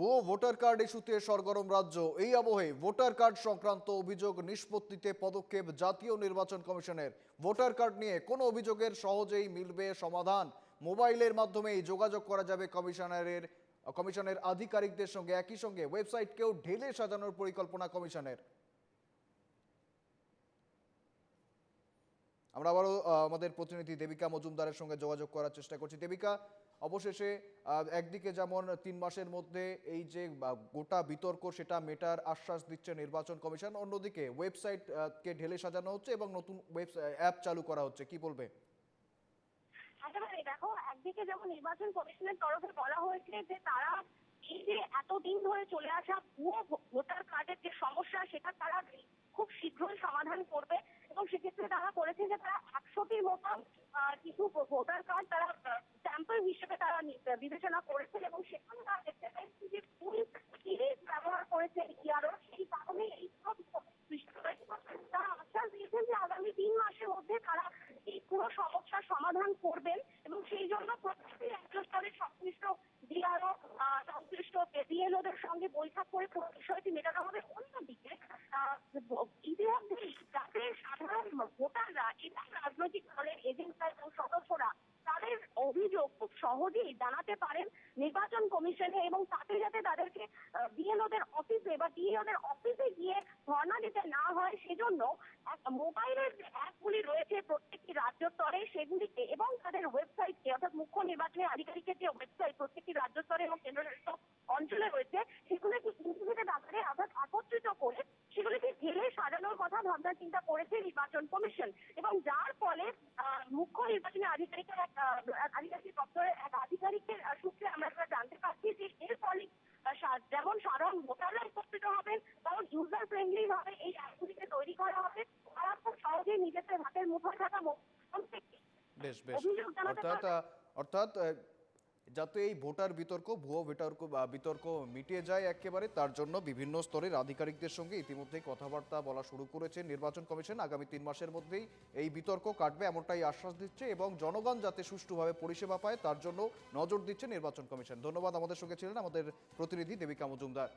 ভুয়ো voter card ইস্যুতে সরগরম রাজ্য। এই আবহে ভোটার কার্ড সংক্রান্ত অভিযোগ নিষ্পত্তিতে পদক্ষেপ জাতীয় নির্বাচন কমিশনের। ভোটার কার্ড নিয়ে কোনো অভিযোগের সহজেই মিলবে সমাধান। মোবাইলের মাধ্যমেই যোগাযোগ করা যাবে কমিশনারের, কমিশনের আধিকারিকদের সঙ্গে। একই সঙ্গে ওয়েবসাইটকেও ঢেলে সাজানোর পরিকল্পনা কমিশনের। আমরা আবারও আমাদের প্রতিনিধি দেবিকা মজুমদারের সঙ্গে যোগাযোগ করার চেষ্টা করছি। দেবিকা, অবশেষে একদিকে যেমন তিন মাসের মধ্যে এই যে গোটা বিতর্ক, সেটা মেটার আশ্বাস দিচ্ছে নির্বাচন কমিশন, অন্যদিকে ওয়েবসাইট কে ঢেলে সাজানো হচ্ছে এবং নতুন অ্যাপ চালু করা হচ্ছে। কি বলবে? একেবারে দেখো, একদিকে যেমন নির্বাচন কমিশনের তরফে বলা হয়েছে যে তারা এই যে এতদিন ধরে চলে আসা ভুয়ো ভোটার কার্ডের যে সমস্যা, সেটা তারা খুব শীঘ্রই সমাধান করবে। এবং সেক্ষেত্রে তারা করেছে যে তারা একশোটির মতো কিছু ভোটার কার্ড তারা, স্যাম্পল হিসেবে তারা বিবেচনা করেছে এবং সেখানে তারা দেখতে পেয়েছে যে ফুল ব্যবহার করেছে ইয়ারও, সেই কারণে এই সব তারা আশ্বাস দিয়েছেন যে আগামী তিন মাসের মধ্যে তারা এই পুরো সমস্যার সমাধান করবেন এবং সেই জন্য প্রত্যেকটি রাজ্য স্তরের সংশ্লিষ্ট ডিআরও সংশ্লিষ্ট বিএলওদের সঙ্গে বৈঠক করে পুরো বিষয়টি মেটানো হবে অন্যদিকে আহ, ইতিমধ্যে যাতে সাধারণ ভোটাররা এবং রাজনৈতিক দলের এজেন্টরা এবং সদস্যরা তাদের অভিযোগ খুব সহজেই জানাতে পারেন নির্বাচন কমিশনে এবং তাতে যাতে তাদেরকে বিএলওদের অফিসে বা ডিএলওদের অফিসে গিয়ে ধর্ণা দিতে না হয় সেজন্য মোবাইলের যে অ্যাপগুলি রয়েছে প্রত্যেকটি রাজ্য স্তরে সেগুলিকে এবং তাদের ওয়েবসাইটকে অর্থাৎ মুখ্য নির্বাচনী আধিকারিকের যে ওয়েবসাইট প্রত্যেকটি রাজ্য স্তরে এবং কেন্দ্রশাসিত অঞ্চলে রয়েছে সেগুলিকে ইন্টিগ্রেটেড আকারে অর্থাৎ একত্রিত করে সেগুলিকে ঢেলে সাজানোর কথা ভাবনা চিন্তা করেছে নির্বাচন কমিশন এবং যার ফলে আহ, মুখ্য নির্বাচনী আধিকারিকের এক আহ, আধিকারিক দপ্তরের এক আধিকারিকের আহ, সূত্রে আমরা যেটা জানতে পারছি যে এর ফলে আহ, সা- যেমন সাধারণ ভোটাররা উপকৃত হবেন তেমন ইউজার ফ্রেন্ডলি ভাবে এই অ্যাপগুলিকে তৈরি করা হবে তারা খুব সহজেই নিজেদের হাতের মুঠোয় থাকা বেশ বেশ। অর্থাৎ অর্থাৎ যাতে এই ভোটার বিতর্ক ভুয়ো বিতর্ক বিতর্ক মিটিয়ে যায় একেবারে তার জন্য বিভিন্ন স্তরের আধিকারিকদের সঙ্গে ইতিমধ্যেই কথাবার্তা বলা শুরু করেছে নির্বাচন কমিশন। আগামী তিন মাসের মধ্যেই এই বিতর্ক কাটবে এমনটাই আশ্বাস দিচ্ছে এবং জনগণ যাতে সুষ্ঠুভাবে পরিষেবা পায় তার জন্য নজর দিচ্ছে নির্বাচন কমিশন। ধন্যবাদ আমাদের সঙ্গে ছিলেন আমাদের প্রতিনিধি দেবিকা মজুমদার।